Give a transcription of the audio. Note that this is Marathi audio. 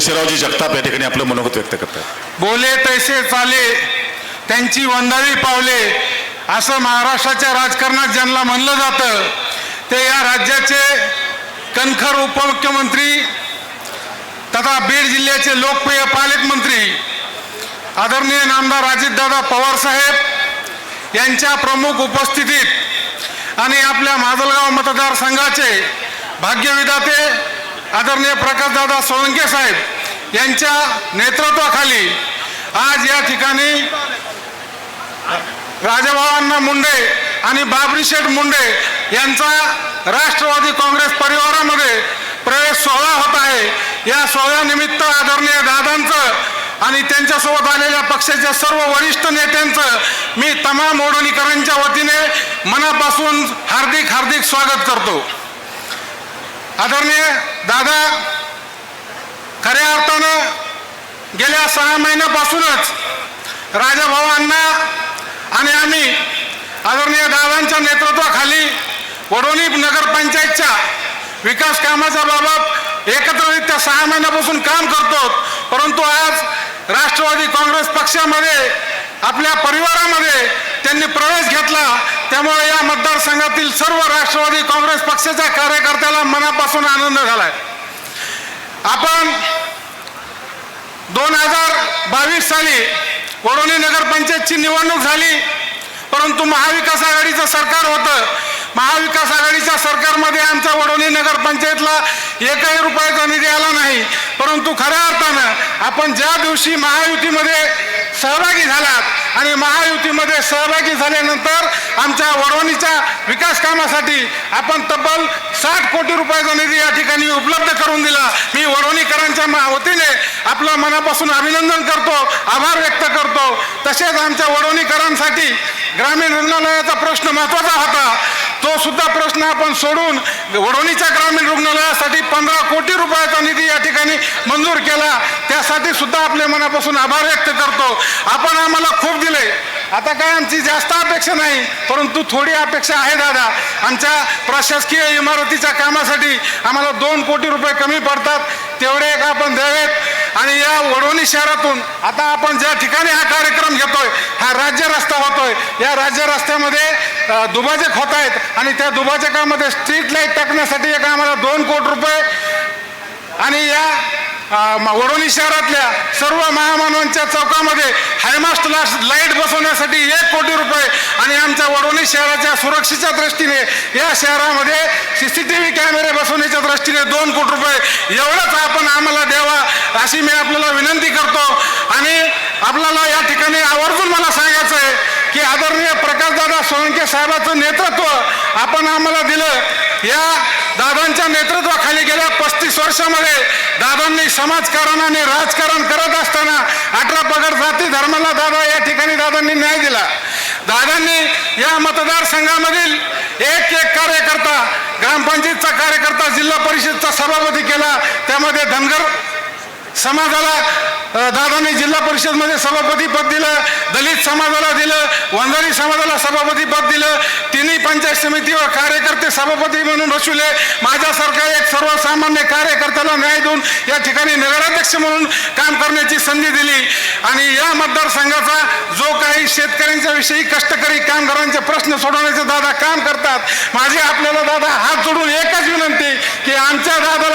केशवरावजी जगताप या ठिकाणी आपलं मनोगत व्यक्त करतात. बोले तैसे चाले त्यांची वंदावी पावले. असं महाराष्ट्राच्या राजकारणात ज्यांना म्हणलं जातं ते या राज्याचे कणखर उपमुख्यमंत्री तथा बीड जिल्ह्याचे लोकप्रिय पालकमंत्री आदरणीय नामदार अजितदादा पवार साहेब यांच्या प्रमुख उपस्थितीत आणि आपल्या माजलगाव मतदारसंघाचे भाग्यविधाते आदरणीय प्रकाशदादा सोळंके साहेब यांच्या नेतृत्वाखाली आज या ठिकाणी राजाभावांना मुंडे आणि बाबरी शेठ मुंडे यांचा राष्ट्रवादी काँग्रेस परिवारामध्ये प्रवेश सोहळा होत आहे. या सोहळ्यानिमित्त आदरणीय दादांचं आणि त्यांच्यासोबत आलेल्या पक्षाच्या सर्व वरिष्ठ नेत्यांचं मी तमाम ओढणीकरांच्या वतीने मनापासून हार्दिक हार्दिक स्वागत करतो. आदरणीय दादा खऱ्या अर्थानं गेल्या सहा महिन्यापासूनच राजाभावांना आणि आम्ही आदरणीय दादांच्या नेतृत्वाखाली वडोली नगरपंचायतच्या विकास कामाच्या बाबत एकत्ररित्या सहा महिन्यापासून काम करतो. परंतु आज राष्ट्रवादी काँग्रेस पक्षामध्ये आपल्या परिवारामध्ये त्यांनी प्रवेश घेतला त्यामुळे या मतदारसंघातील सर्व राष्ट्रवादी काँग्रेस पक्षाच्या कार्यकर्त्याला मनापासून आनंद झालाय. आपण दोन हजार बावीस साली वडोली नगरपंचायतची निवडणूक झाली परंतु महाविकास आघाडीचं सरकार होतं. महाविकास आघाडीच्या सरकारमध्ये आमच्या वडोली नगरपंचायतला एकही रुपयाचा निधी आला नाही. परंतु खऱ्या अर्थानं आपण ज्या दिवशी महायुतीमध्ये सहभागी झालात आणि महायुतीमध्ये सहभागी झाल्यानंतर आमच्या वडवणीच्या विकास कामासाठी आपण तब्बल साठ कोटी रुपयाचा निधी या ठिकाणी उपलब्ध करून दिला. मी वडवणीकरांच्या वतीने आपलं मनापासून अभिनंदन करतो आभार व्यक्त करतो. तसेच आमच्या वडवणीकरांसाठी ग्रामीण रुग्णालयाचा प्रश्न महत्त्वाचा होता. तो सुद्धा प्रश्न आपण सोडून वडवणीच्या ग्रामीण रुग्णालयासाठी पंधरा कोटी रुपयाचा निधी या ठिकाणी मंजूर केला. त्यासाठी सुद्धा आपले मनापासून आभार व्यक्त करतो. आपण आम्हाला खूप दिले. आता काय आमची जास्त अपेक्षा नाही परंतु थोडी अपेक्षा आहे दादा. आमच्या प्रशासकीय इमारतीच्या कामासाठी आम्हाला दोन कोटी रुपये कमी पडतात तेवढे एक आपण द्यावेत. आणि या वडवणी शहरातून आता आपण ज्या ठिकाणी हा कार्यक्रम घेतोय हा राज्य रस्ता होतोय या राज्य रस्त्यामध्ये दुभाजक होत आहेत. आणि त्या दुभाजकामध्ये स्ट्रीट लाइट टाकण्यासाठी एक आम्हाला दोन कोटी रुपये आणि या वडोली शहरातल्या सर्व महामानवांच्या हायमास्टला लाइट बसवण्यासाठी एक कोटी रुपये आणि आमच्या वडवणी शहराच्या सुरक्षेच्या दृष्टीने या शहरामध्ये सी सी टी व्ही कॅमेरे बसवण्याच्या दृष्टीने दोन कोटी रुपये एवढंच आपण आम्हाला द्यावा अशी मी आपल्याला विनंती करतो. आणि आपल्याला या ठिकाणी आवर्जून मला सांगायचं आहे की आदरणीय प्रकाशदादा सोळंके साहेबाचं नेतृत्व आपण आम्हाला दिलं. या दादांच्या नेतृत्वाखाली गेल्या पस्तीस वर्षामध्ये दादांनी समाजकारण आणि राजकारण करत असताना अठरा पगड जाती धर्माला दादा या ठिकाणी दादांनी न्याय दिला. दादांनी या मतदारसंघामधील एक एक कार्यकर्ता ग्रामपंचायतचा कार्यकर्ता जिल्हा परिषदचा सभापती केला. त्यामध्ये धनगर समाजाला दादांनी जिल्हा परिषदमध्ये सभापती पद दिलं दलित समाजाला दिलं वंजारी समाजाला सभापती पद दिलं. तिन्ही पंचायत समितीवर कार्यकर्ते सभापती म्हणून बसविले. माझ्यासारखा एक सर्वसामान्य कार्यकर्त्याला न्याय देऊन या ठिकाणी नगराध्यक्ष म्हणून काम करण्याची संधी दिली. आणि या मतदारसंघाचा जो काही शेतकऱ्यांच्या विषयी कष्टकरी कामगारांचे प्रश्न सोडवण्याचे दादा काम करतात. माझे आपल्याला दादा हात जोडून एकच विनंती की आमच्या दादा